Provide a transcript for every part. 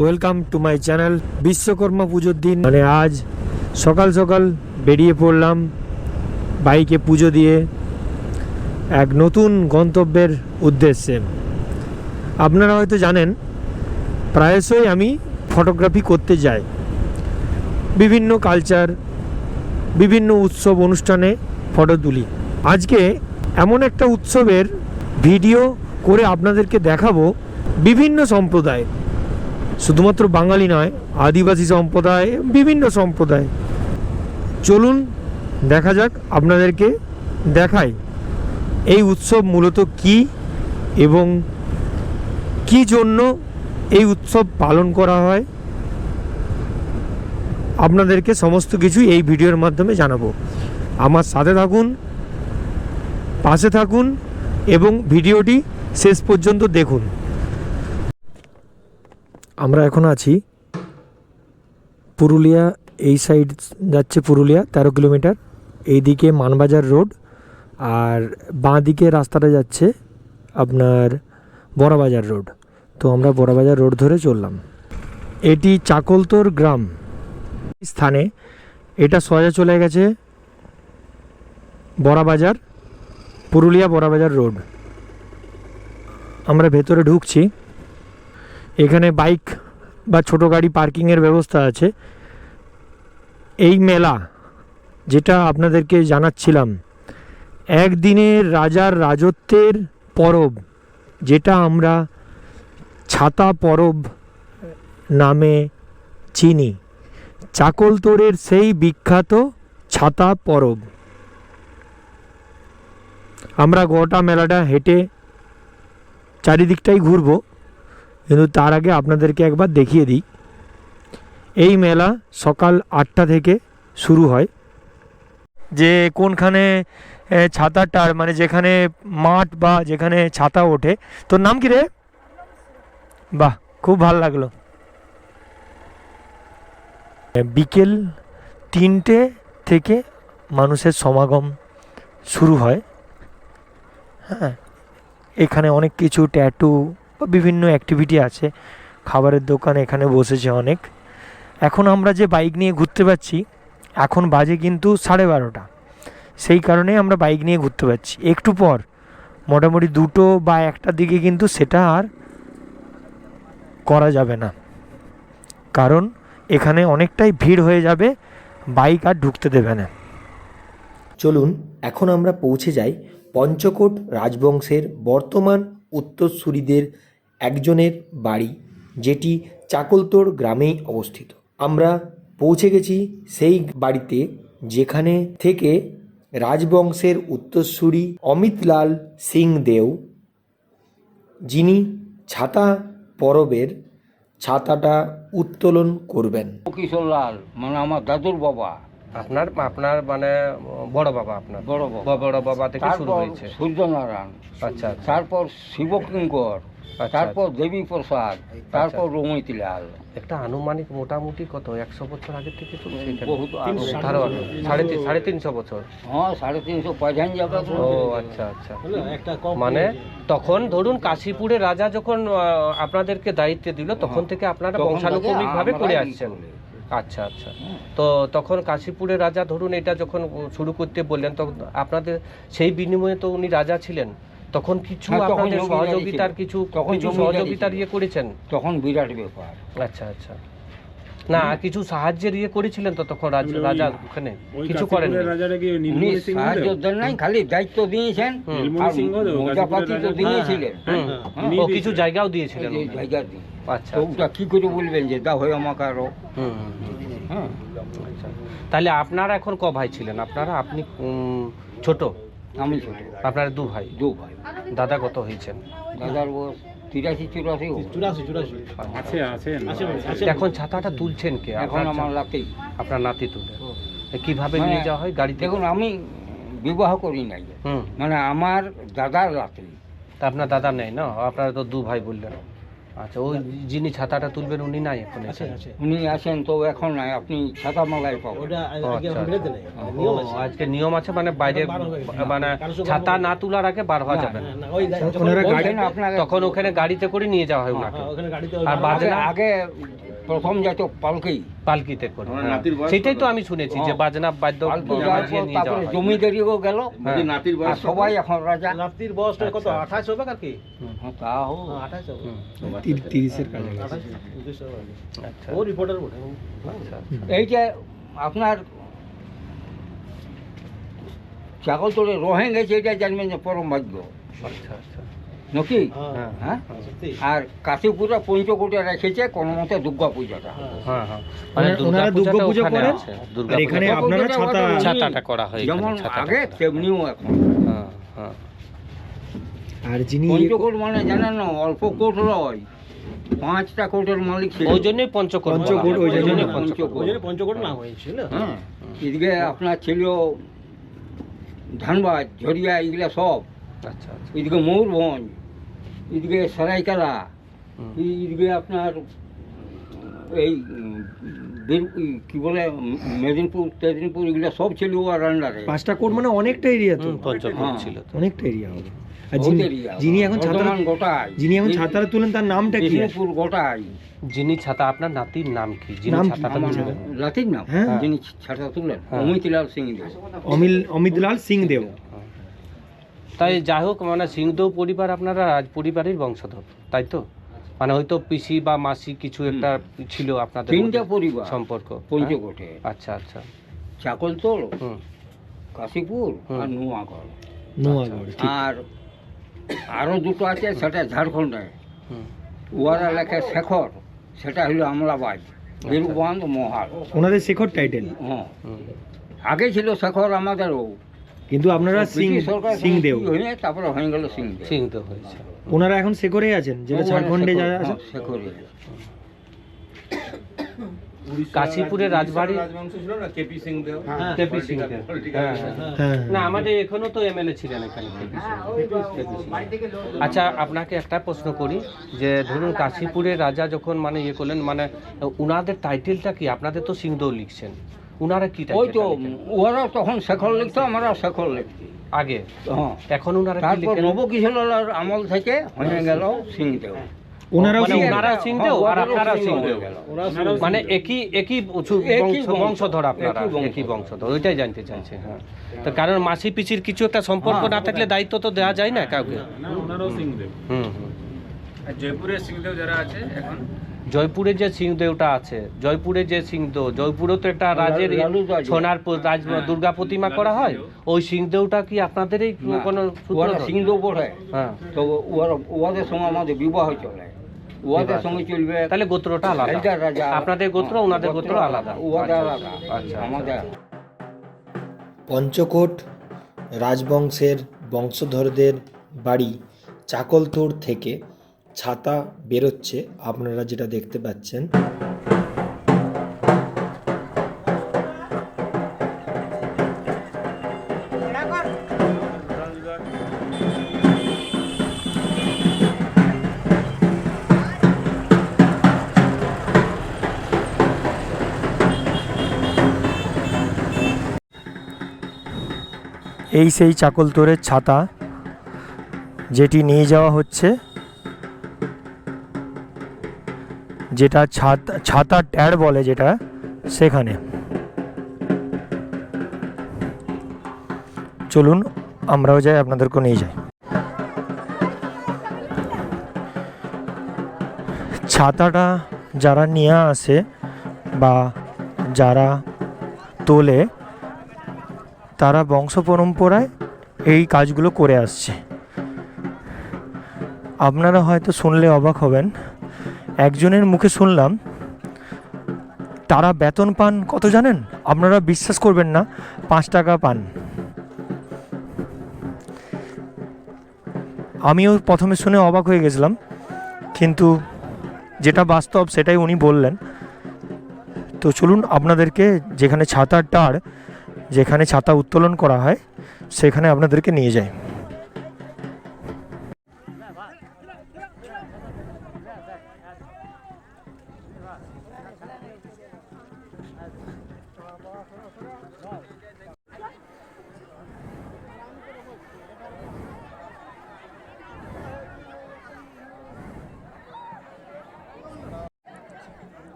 Welcome to my channel Vishwakarma পুজোর দিন মানে আজ সকাল সকাল বেরিয়ে পড়লাম বাইকে পুজো দিয়ে এক নতুন গন্তব্যের উদ্দেশ্যে। আপনারা হয়তো জানেন, প্রায়শই আমি ফটোগ্রাফি করতে যাই। বিভিন্ন কালচার, বিভিন্ন উৎসব অনুষ্ঠানে ফটো তুলি। আজকে এমন একটা উৎসবের ভিডিও করে আপনাদেরকে দেখাবো বিভিন্ন সম্প্রদায় শুধুমাত্র বাঙালি নয়, আদিবাসী সম্প্রদায়, বিভিন্ন সম্প্রদায়। চলুন দেখা যাক আপনাদেরকে দেখাই এই উৎসব মূলত কি এবং কি জন্য এই উৎসব পালন করা হয়। আপনাদেরকে সমস্ত কিছু এই ভিডিওর মাধ্যমে জানাব। আমার সাথে থাকুন, পাশে থাকুন এবং ভিডিওটি শেষ পর্যন্ত দেখুন। আমরা এখন আছি পুরুলিয়া, এই সাইড যাচ্ছে পুরুলিয়া, তেরো কিলোমিটার। এইদিকে মানবাজার রোড আর বাঁ দিকে রাস্তাটা যাচ্ছে আপনার বড়াবাজার রোড। তো আমরা বড়াবাজার রোড ধরে চললাম। এটি চাকলতোর গ্রাম স্থানে। এটা সোজা চলে গেছে বড়াবাজার, পুরুলিয়া বড়াবাজার রোড। আমরা ভেতরে ঢুকছি। এখানে বাইক বা ছোট গাড়ি পার্কিংয়ের ব্যবস্থা আছে। এই মেলা, যেটা আপনাদেরকে জানাচ্ছিলাম একদিনের রাজার রাজত্বের পরব, যেটা আমরা ছাতা পরব নামে চিনি। চাকলতোরের সেই বিখ্যাত ছাতা পরব। আমরা গোটা মেলাটা হেঁটে চারিদিকটাই ঘুরবো। কিন্তু তার আগে আপনাদেরকে একবার দেখিয়ে দিই। এই মেলা সকাল আটটা থেকে শুরু হয়। যে কোনখানে ছাতাটার মানে যেখানে মাঠ বা যেখানে ছাতা ওঠে। তোর নাম কি রে? বাহ, খুব ভালো লাগল। বিকেল তিনটে থেকে মানুষের সমাগম শুরু হয়। হ্যাঁ এখানে অনেক কিছু ট্যাটু বা বিভিন্ন অ্যাক্টিভিটি আছে। খাবারের দোকান এখানে বসেছে অনেক। এখন আমরা যে বাইক নিয়ে ঘুরতে পারছি, এখন বাজে কিন্তু সাড়ে বারোটা। সেই কারণে আমরা বাইক নিয়ে ঘুরতে পারছি। একটু পর, মোটামুটি দুটো বা একটার দিকে কিন্তু সেটা আর করা যাবে না। কারণ এখানে অনেকটাই ভিড় হয়ে যাবে বাইক আর ঢুকতে দেবে না। চলুন, এখন আমরা পৌঁছে যাই পঞ্চকোট রাজবংশের বর্তমান উত্তরসূরিদের একজনের বাড়ি যেটি চাকলতোর গ্রামেই অবস্থিত। আমরা পৌঁছে গেছি সেই বাড়িতে যেখানে থেকে রাজবংশের উত্তরসূরি অমিতলাল সিং দেও যিনি ছাতা পরবের ছাতাটা উত্তোলন করবেন। কিশোর লাল মানে আমার দাদুর বাবা। আপনার আপনার মানে বড় বাবা আপনার? বড় বাবা। বড় বাবা থেকে শুরু তারপর হয়েছে। সূর্যনারায়ণ। আচ্ছা আচ্ছা। তারপর শিবকিঙ্কর। তারপর দেবী প্রসাদ তারপর রমিতলাল একটা আনুমানিক মোটামুটি কত একশো বছর আগে থেকে বহুত সাড়ে তিন সাড়ে তিনশো বছর। হ্যাঁ সাড়ে তিনশো যাবে ও আচ্ছা আচ্ছা। মানে তখন ধরুন কাশীপুরের রাজা যখন আহ, আপনাদেরকে দায়িত্ব দিল তখন থেকে আপনারা তখন বংশানুক্রমিক ভাবে করে আসছেন। আচ্ছা আচ্ছা। তো তখন কাশীপুরের রাজা ধরুন এটা যখন শুরু করতে বললেন তখন আপনাদের সেই বিনিময়ে তো উনি রাজা ছিলেন। তখন কিছু হ্যাঁ, তখন আপনাদের সহযোগিতার ছিল। কিছু তখন কিছু সহযোগিতার ছিল। ইয়ে করেছেন? তখন বিরাট ব্যাপার। আচ্ছা আচ্ছা। না কিছু সাহায্যের ইয়ে করেছিলেন তো তখন রাজ- রাজা ওখানে? কিছু করেন উনি সাহায্য দেন নাই খালি দায়িত্ব দিয়েছেন। হুম। আর মজাপাতি তো দিয়েছিলেন। ও কিছু জায়গাও দিয়েছিলেন এই ওখানে। জায়গা দিয়ে। আচ্ছা তো ওটা কি করে বলবেন যে দা হয়ে আমাকে আরও হুম, হুম, হুম। হ্যাঁ। আচ্ছা। তাহলে আপনারা এখন ক ভাই ছিলেন? আপনারা? আপনি উম, ছোট? আমি ছোট। আপনারা দু ভাই? দু ভাই। দাদা কত হয়েছেন? দাদার বয়স তিরাশি চুরাশি চুরাশি চুরাশি। এখন ছাতাটা তুলছেন কে? এখন আমার লাগতেই আপনার নাতি তুলে। কীভাবে মানে নিয়ে যাওয়া হয় গাড়িতে? দেখুন আমি বিবাহ করি নাই। মানে আমার দাদার লাতি তা আপনার দাদা নেই না? আপনারা তো দু ভাই বললেন। আচ্ছা ওই যিনি ছাতাটা তুলবেন উনি নাই এখন উনি আসেন তো এখন নাই আপনি ছাতা মালাই পাবেন। আচ্ছা, আচ্ছা। আজকে নিয়ম আছে মানে বাইরে মানে ছাতা না তোলার আগে বার হওয়া যাবে না। বলছেন তখন ওখানে গাড়িতে করে নিয়ে যাওয়া হয় ওনাকে। আর বাজনা আগে প্রথম যেত পালকি। পালকিতে করে হ্যাঁ। সেটাই তো আমি শুনেছি যে বাজনা বাদ্য তারপরে হয়। জমিদারিও গেল। হ্যাঁ। আর সবাই এখন রাজা। রাত্রির বয়সটা কত? আঠাশ হবে আর কি হ্যাঁ, তা হোক আঠাশ হবে। তিরিশের কাছে আচ্ছা। ও রিপোর্টার আচ্ছা এই আপনার চাকল তোলে রোহেং গেছে এটা জানবেন যে পরম ভাগ্য। আচ্ছা আচ্ছা। নাকি? হ্যাঁ হ্যাঁ। আর কাশীপুরে পঞ্চকোটে রেখেছে কোনো মতে দুর্গা পূজাটা হ্যাঁ হ্যাঁ। মানে ছাতা পুজোটা ছাতাটা করা হয় যেমন আগে তেমনিও এখন। হ্যাঁ হ্যাঁ। আর যিনি পঞ্চকোট মানে জানেন না অল্প কোট নয় পাঁচটা কোটের মালিক ছিল। ওই জন্যই পঞ্চকোট পঞ্চকোট, ওই পঞ্চকোট। ওই জন্য পঞ্চকোট নাম হয়েছিল। হ্যাঁ। এদিকে আপনার ছিল ধানবাদ ঝরিয়া এগুলা সব। আচ্ছা আচ্ছা। এদিকে ময়ূরভঞ্জ এদিকে সরাইকেলা। এদিকে আপনার এই কি বলে মেদিনীপুর তেদিনীপুর এগুলো সব ছিল ওর আন্ডারে পাঁচটা কোট মানে অনেকটা এরিয়া তো। পঞ্চকোট হ্যাঁ। ছিল অনেকটা এরিয়া হবে। যিনি এখন ছাতা যিনি এখন ছাতাটা তুলেন তার নামটা কি? গোটাই। যিনি ছাতা আপনার নাতির নাম কি? যিনি ছাতাটা? নাম? হ্যাঁ। যিনি ছাতা তুললেন হ্যাঁ। অমিতলাল সিং দেব অমিল অমিতলাল সিং দেও তাই যাই হোক মানে সিংদেও পরিবার আপনারা রাজ পরিবারের বংশধর তাই তো? মানে হয়তো পিসি বা মাসি কিছু একটা ছিল আপনাদের তিনটা পরিবার। সম্পর্ক। হ্যাঁ? পঞ্চকোটে আচ্ছা আচ্ছা। চাকলতোল হুম। কাশীপুর। আর নোয়াগড়। নোয়াগড় আর আরও দুটো আছে সেটা ঝাড়খণ্ডে ওরা ওয়ারা লেখে শেখর সেটা হলো আমলাবাদ বীরবান্ধ মহাল। ওনাদের শেখর টাইটেল হ্যাঁ। আগে ছিল শেখর আমাদেরও। কিন্তু আপনারা সিং সিং দেও তারপরে হয়ে গেল সিং সিং তো হয়েছে। ওনারা এখন শেখরেই আছেন যেটা ঝাড়খণ্ডে যারা আছে হ্যাঁ, শেখরে। কাশীপুরের রাজবাড়ি কেপি সিংদেও? হ্যাঁ হ্যাঁ না আমাদের এখনও তো এমএলএ ছিলেন এখানে। আচ্ছা আপনাকে একটা প্রশ্ন করি যে ধরুন কাশীপুরের রাজা যখন মানে ইয়ে করলেন মানে উনাদের টাইটেলটা কি? আপনাদের তো সিংদেও লিখছেন। উনারা কি ওই তো ওরা তখন শেখর লিখতো আমরা শেখর লিখতি। আগে? হ্যাঁ। এখন উনারা কি তারপর আমল থেকে হয়ে গেল সিং ওনারাও মানে সিংদেও আর সিংদেও সিংদেও হয়ে। মানে একই একই। বংশধর আপনারা একই বংশধর। ওইটাই জানতে চাইছে হ্যাঁ। তো কারণ মাসি পিসির কিছু একটা সম্পর্ক হ্যাঁ। না থাকলে দায়িত্ব তো দেওয়া যায় না কাউকে। হুম হুম। জয়পুরের সিংদেও যারা আছে এখন? জয়পুরে যে সিংদেওটা আছে জয়পুরে যে সিংদেও জয়পুরে তো একটা রাজের সোনার রাজ দুর্গা প্রতিমা করা হয় ওই সিংদেওটা কি আপনাদেরই কোনো ওরা সূত্র সিং দেব বটে হ্যাঁ। তো ওদের সঙ্গে আমাদের বিবাহ চলে। ওদের সঙ্গে চলবে তাহলে গোত্রটা আলাদা। রাজা। আপনাদের গোত্র ওনাদের গোত্র আলাদা। ওদের আচ্ছা, আলাদা। আচ্ছা আমাদের পঞ্চকোট রাজবংশের বংশধরদের বাড়ি চাকলতোড় থেকে ছাতা বেরোচ্ছে। আপনারা যেটা দেখতে পাচ্ছেন এই সেই চাকলতোরের ছাতা, যেটি নিয়ে যাওয়া হচ্ছে। যেটা ছাতা ছাতা ট্যাড় বলে যেটা, সেখানে। চলুন, আমরাও যাই, আপনাদেরকেও নিয়ে যাই। ছাতাটা যারা নিয়ে আসে বা যারা তোলে তারা বংশ পরম্পরায় এই কাজগুলো করে আসছে। আপনারা হয়তো শুনলে অবাক হবেন, একজনের মুখে শুনলাম, তারা বেতন পান কত জানেন? আপনারা বিশ্বাস করবেন না, পাঁচ টাকা পান। আমিও প্রথমে শুনে অবাক হয়ে গেছিলাম, কিন্তু যেটা বাস্তব সেটাই উনি বললেন। তো চলুন আপনাদেরকে যেখানে ছাতার টার যেখানে ছাতা উত্তোলন করা হয় সেখানে আপনাদেরকে নিয়ে যায়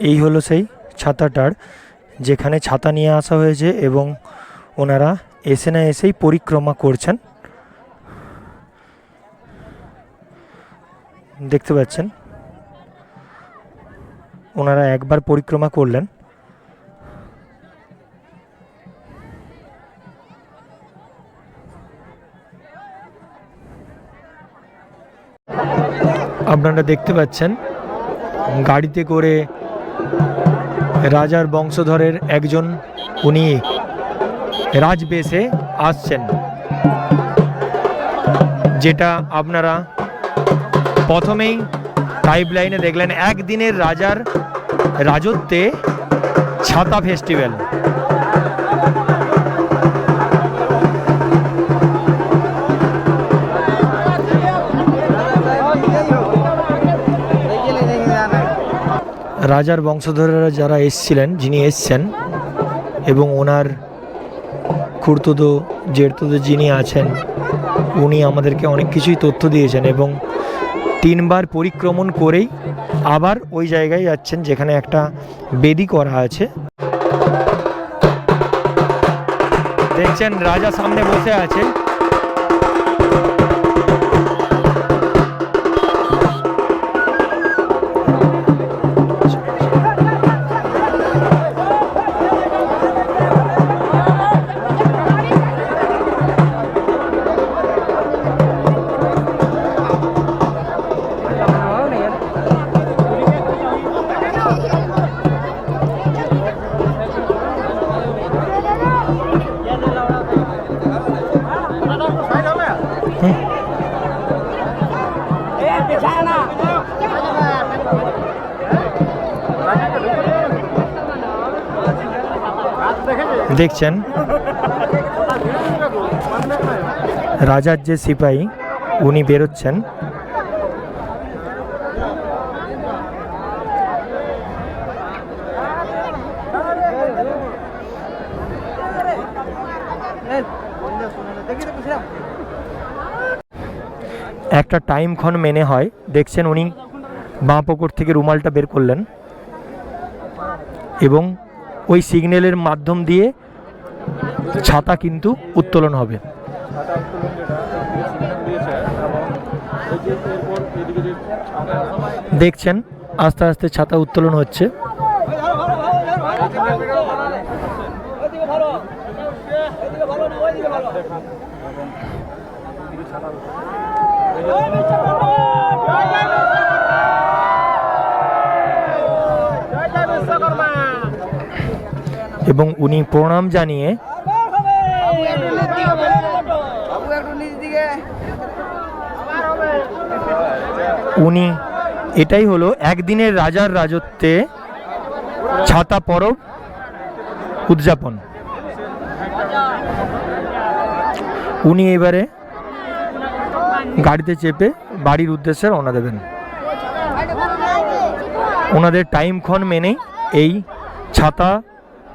এই হলো সেই ছাতাটার যেখানে ছাতা নিয়ে আসা হয়েছে এবং ওনারা এসে না এসেই পরিক্রমা করছেন। দেখতে পাচ্ছেন? ওনারা একবার পরিক্রমা করলেন। আপনারা দেখতে পাচ্ছেন, গাড়িতে করে রাজার বংশধরের একজন, উনি রাজবেশে আসছেন। যেটা আপনারা প্রথমেই টাইপ লাইনে দেখলেন, একদিনের রাজার রাজত্বে ছাতা ফেস্টিভ্যাল রাজার বংশধরেরা যারা এসছিলেন, যিনি এসছেন এবং ওনার খুড়তুদো, জেঠতুদো যিনি আছেন, উনি আমাদেরকে অনেক কিছুই তথ্য দিয়েছেন এবং তিনবার পরিক্রমণ করেই আবার ওই জায়গায় যাচ্ছেন যেখানে একটা বেদি করা আছে। দেখছেন, রাজা সামনে বসে আছে দেখছেন। রাজার যে সিপাহী উনি বেরোচ্ছেন। একটা টাইম ক্ষণ মেনে হয়। দেখছেন উনি বাঁ পকর থেকে রুমালটা বের করলেন। এবং ওই সিগন্যালের মাধ্যম দিয়ে ছাতা কিন্তু উত্তোলন হবে। দেখছেন আস্তে আস্তে ছাতা উত্তোলন হচ্ছে। এবং উনি প্রণাম জানিয়ে উনি এটাই হলো একদিনের রাজার রাজত্বে ছাতা পরব, উদযাপন। উনি এবারে গাড়িতে চেপে বাড়ির উদ্দেশ্যে রওনা দেবেন। ওনাদের টাইমক্ষণ মেনেই এই ছাতা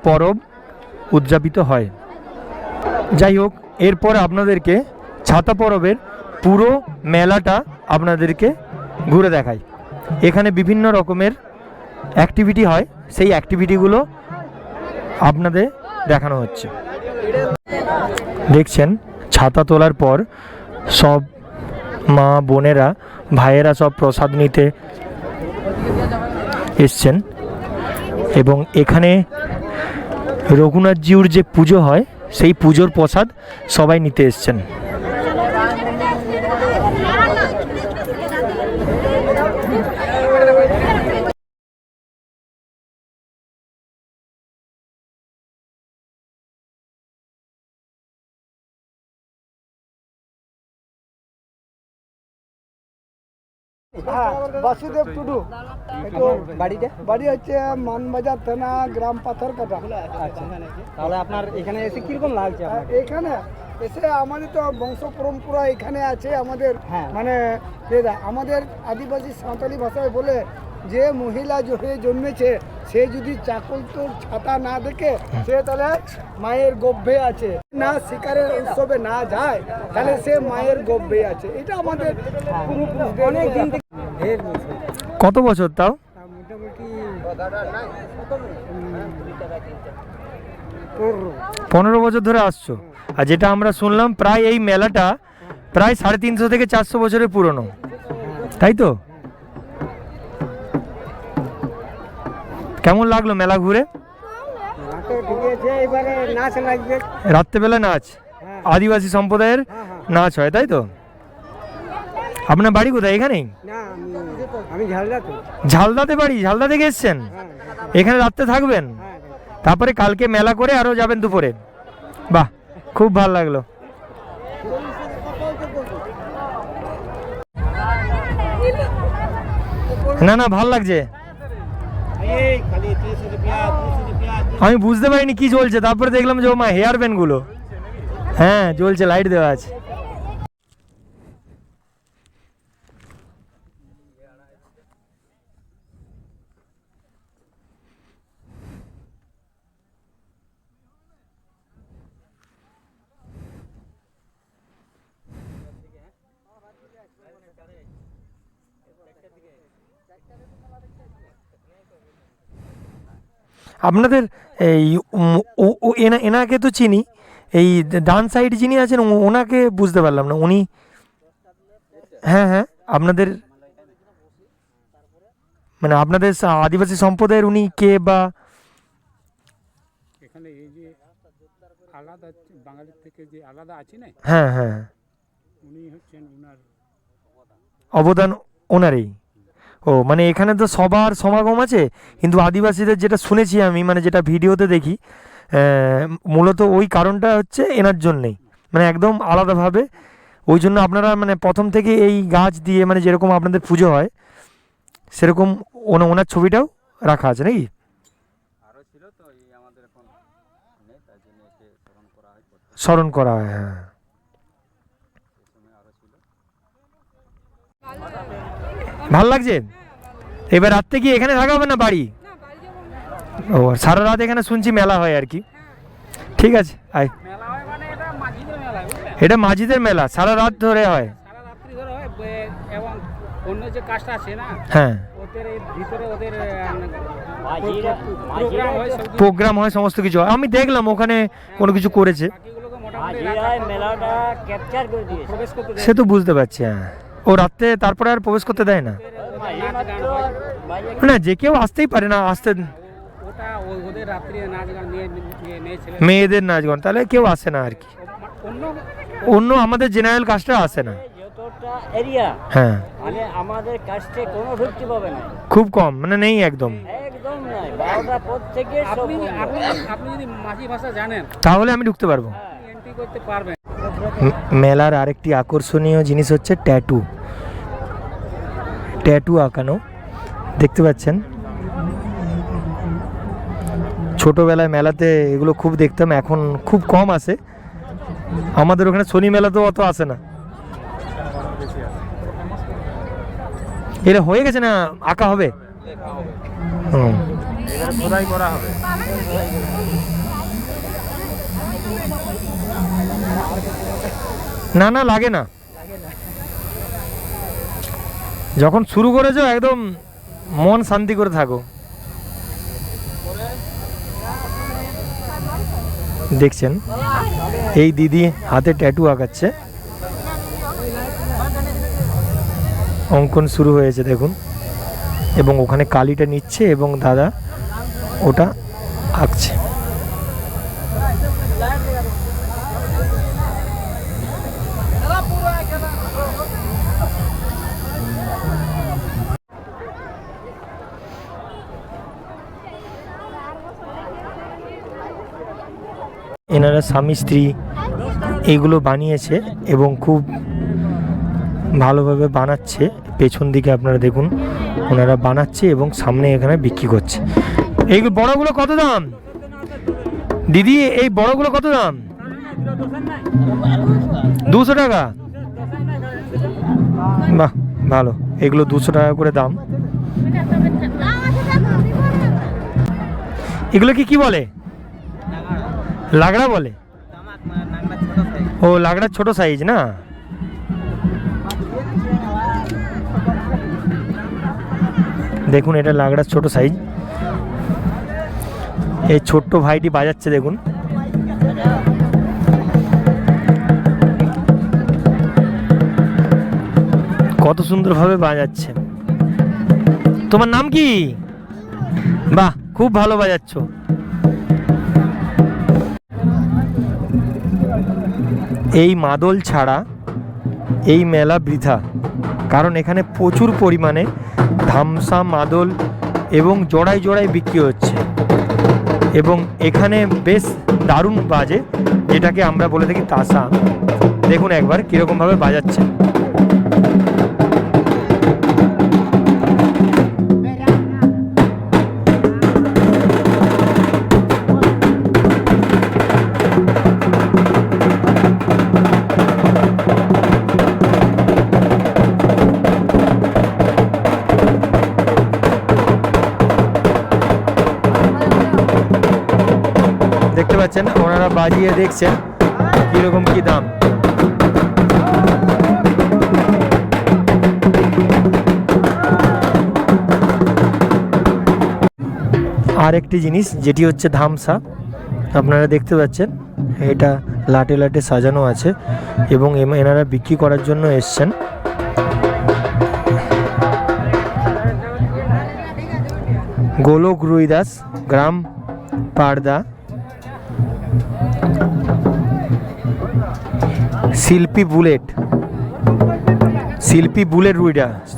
পরব উদযাপিত হয়। যাই হোক, এরপর আপনাদেরকে ছাতা পরবের পুরো মেলাটা আপনাদেরকে ঘুরে দেখাই। এখানে বিভিন্ন রকমের অ্যাক্টিভিটি হয়, সেই অ্যাক্টিভিটিগুলো আপনাদের দেখানো হচ্ছে। দেখছেন, ছাতা তোলার পর সব মা বোনেরা, ভাইয়েরা সব প্রসাদ নিতে এসছেন। এবং এখানে রঘুনাথজিউর যে পুজো হয় সেই পুজোর প্রসাদ সবাই নিতে এসছেন। হ্যাঁ বাসুদেব টুডু। একটু বাড়িটা? বাড়ি হচ্ছে মানবাজার থানা গ্রাম পাথর কাটা আচ্ছা তাহলে আপনার এখানে এসে কীরকম লাগছে এখানে এসে আমাদের তো বংশ পরম্পরা এখানে আছে আমাদের। মানে আমাদের আদিবাসী সাঁওতালি ভাষায় বলে যে মহিলা হয়ে জন্মেছে সে যদি চাকল তোর ছাতা না দেখে সে তাহলে মায়ের গর্ভে আছে। না শিকারের উৎসবে না যায় তাহলে সে মায়ের গভ্যে আছে। এটা আমাদের অনেক দিন কত বছর তাও? পনেরো। বছর ধরে আসছো। আর যেটা আমরা শুনলাম প্রায় এই মেলাটা প্রায় সাড়ে তিনশো থেকে চারশো বছরের পুরনো। তাই তো? কেমন লাগল মেলা ঘুরে? রাত্রেবেলা নাচ? আদিবাসী সম্প্রদায়ের নাচ হয় তাই তো? আপনার বাড়ি কোথায়? এখানেই আমি ঝালদাতে। বাড়ি? ঝালদা থেকে এসছেন? এখানে রাত্রে থাকবেন? তারপরে কালকে মেলা করে আরও যাবেন দুপুরে। বাহ খুব ভালো লাগল। না না ভালো লাগছে। আমি বুঝতে পারিনি কি চলছে তারপরে দেখলাম যে ও মা হেয়ার ব্যান্ডগুলো। হ্যাঁ জ্বলছে লাইট দেওয়া আছে। আপনাদের এই এনাকে তো চিনি। এই ডান সাইড যিনি আছেন ওনাকে বুঝতে পারলাম না। উনি হ্যাঁ হ্যাঁ আপনাদের মানে আপনাদের আদিবাসী সম্প্রদায়ের উনি কে বা এখানে এই যে আলাদা বাঙালির থেকে যে আলাদা আছে না? হ্যাঁ হ্যাঁ। উনি হচ্ছেন উনার অবদান ওনারই। ও মানে এখানে তো সবার সমাগম আছে কিন্তু আদিবাসীদের যেটা শুনেছি আমি মানে যেটা ভিডিওতে দেখি মূলত ওই কারণটা হচ্ছে এনার জন্যেই। মানে একদম আলাদাভাবে। ওই জন্য আপনারা মানে প্রথম থেকে এই গাছ দিয়ে মানে যেরকম আপনাদের পুজো হয় সেরকম ওনা- ওনার ছবিটাও রাখা আছে নাকি? স্মরণ করা হয় হ্যাঁ। ভালো লাগছে? এবার রাত্রে কি এখানে থাকা হবে না বাড়ি? ও সারা রাত এখানে শুনছি মেলা হয় আর কি। ঠিক আছে আয়। এটা মাঝিদের মেলা সারা রাত ধরে হয়। হয়। বে- এবং অন্য যে কাজটা আছে না হ্যাঁ ওদের ভিতরে ওদের প্রোগ্রাম হয় সমস্ত কিছু হয়। আমি দেখলাম ওখানে কোনো কিছু করেছে। সে তো বুঝতে পারছি হ্যাঁ। ও রাত্রে তারপরে আর প্রবেশ করতে দেয় না। হয় না যে কেউ আসতেই পারে না আসতে মেয়েদের নাচ গান তাহলে কেউ আসে না আর কি। অন্য অন্য আমাদের জেনারেল কাজটা আসে না। এরিয়া হ্যাঁ। মানে আমাদের কাছে কোনো ঢুকতে পাবে না। খুব কম মানে নেই একদম। একদম নাই বারোটা পর থেকে আপনি আপনি আপনি যদি মাঝি ভাষা জানেন তাহলে আমি ঢুকতে পারব। এন্ট্রি করতে পারবেন মেলার আরেকটি আকর্ষণীয় জিনিস হচ্ছে ট্যাটু। ট্যাটু আঁকানো। দেখতে পাচ্ছেন? ছোটোবেলায় মেলাতে এগুলো খুব দেখতাম এখন খুব কম আসে আমাদের ওখানে শনি মেলাতেও অত আসে না। এটা হয়ে গেছে না আঁকা হবে? হুম। করা হবে। না না, লাগে না। যখন শুরু করেছ, একদম মন শান্তি করে থাকো। দেখছেন, এই দিদি হাতে ট্যাটু আঁকাচ্ছে। অঙ্কন শুরু হয়েছে, দেখুন। এবং ওখানে কালিটা নিচ্ছে এবং দাদা ওটা আঁকছে। এনারা স্বামী, স্ত্রী এগুলো বানিয়েছে এবং খুব ভালোভাবে বানাচ্ছে। পেছন দিকে আপনারা দেখুন, ওনারা বানাচ্ছে এবং সামনে এখানে বিক্রি করছে। এই বড়গুলো কত দাম? দিদি, এই বড়গুলো কত দাম? দুশো টাকা? বাহ, ভালো। এগুলো দুশো টাকা করে দাম। এগুলো কি কি বলে? লাগড়া বলে? ও, লাগড়া ছোট সাইজ না? দেখুন, এটা লাগড়ার ছোট সাইজ এই ছোট্ট ভাইটি বাজাচ্ছে, দেখুন। কত সুন্দরভাবে বাজাচ্ছে। তোমার নাম কি? বাহ, খুব ভালো বাজাচ্ছ। এই মাদল ছাড়া এই মেলা বৃথা, কারণ এখানে প্রচুর পরিমাণে ধামসা মাদল এবং জোড়ায় জোড়ায় বিক্রি হচ্ছে। এবং এখানে বেশ দারুণ বাজে, যেটাকে আমরা বলে থাকি তাসা। দেখুন একবার কীরকমভাবে বাজাচ্ছে। পাচ্ছেন ওনারা বাজিয়ে দেখছেন কীরকম কি দাম। আর একটি জিনিস, যেটি হচ্ছে ধামসা, আপনারা দেখতে পাচ্ছেন, এটা লাটে লাটে সাজানো আছে এবং এনারা বিক্রি করার জন্য এসছেন। গোলক রুইদাস, গ্রাম পাড়দা শিল্পী বুলেট। শিল্পী বুলেট রুইদাস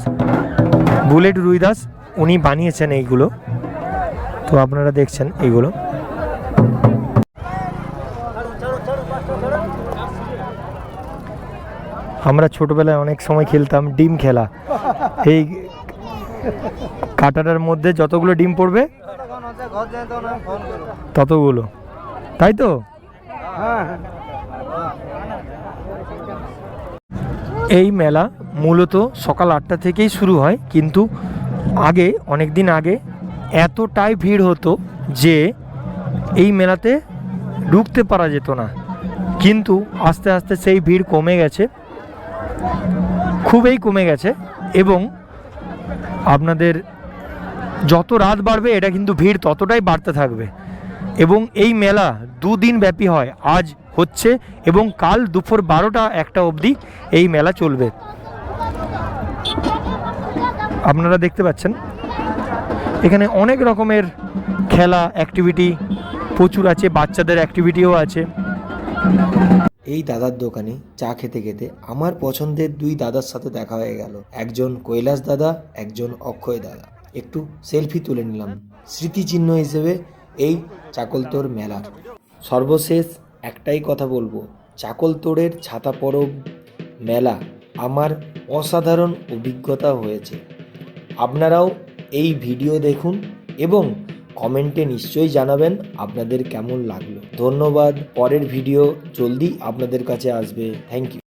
বুলেট রুইদাস, উনি বানিয়েছেন এইগুলো। তো আপনারা দেখছেন এইগুলো। আমরা ছোটবেলায় অনেক সময় খেলতাম ডিম খেলা। এই কাটাটার মধ্যে যতগুলো ডিম পড়বে, ততগুলো। তাই তো? এই মেলা মূলত সকাল আটটা থেকেই শুরু হয়, কিন্তু আগে অনেক দিন আগে এতটাই ভিড় হতো যে এই মেলাতে ঢুকতে পারা যেত না। কিন্তু আস্তে আস্তে সেই ভিড় কমে গেছে, খুবই কমে গেছে এবং আপনাদের যত রাত বাড়বে, এটা কিন্তু ভিড় ততটাই বাড়তে থাকবে। এবং এই মেলা দুদিন ব্যাপী হয়। আজ হচ্ছে এবং কাল দুপুর বারোটা একটা অবধি এই মেলা চলবে। আপনারা দেখতে পাচ্ছেন, এখানে অনেক রকমের খেলা অ্যাক্টিভিটি প্রচুর আছে, বাচ্চাদের অ্যাক্টিভিটিও আছে। এই দাদার দোকানে চা খেতে খেতে আমার পছন্দের দুই দাদার সাথে দেখা হয়ে গেল। একজন কৈলাস দাদা, একজন অক্ষয় দাদা। একটু সেলফি তুলে নিলাম। স্মৃতিচিহ্ন হিসেবে এই চাকলতোড় মেলার সর্বশেষ একটাই কথা বলব, চাকলতোড়ের ছাতা পরব মেলা আমার অসাধারণ অভিজ্ঞতা হয়েছে। আপনারাও এই ভিডিও দেখুন এবং কমেন্টে নিশ্চয়ই জানাবেন আপনাদের কেমন লাগল। ধন্যবাদ, পরের ভিডিও জলদি আপনাদের কাছে আসবে। Thank you.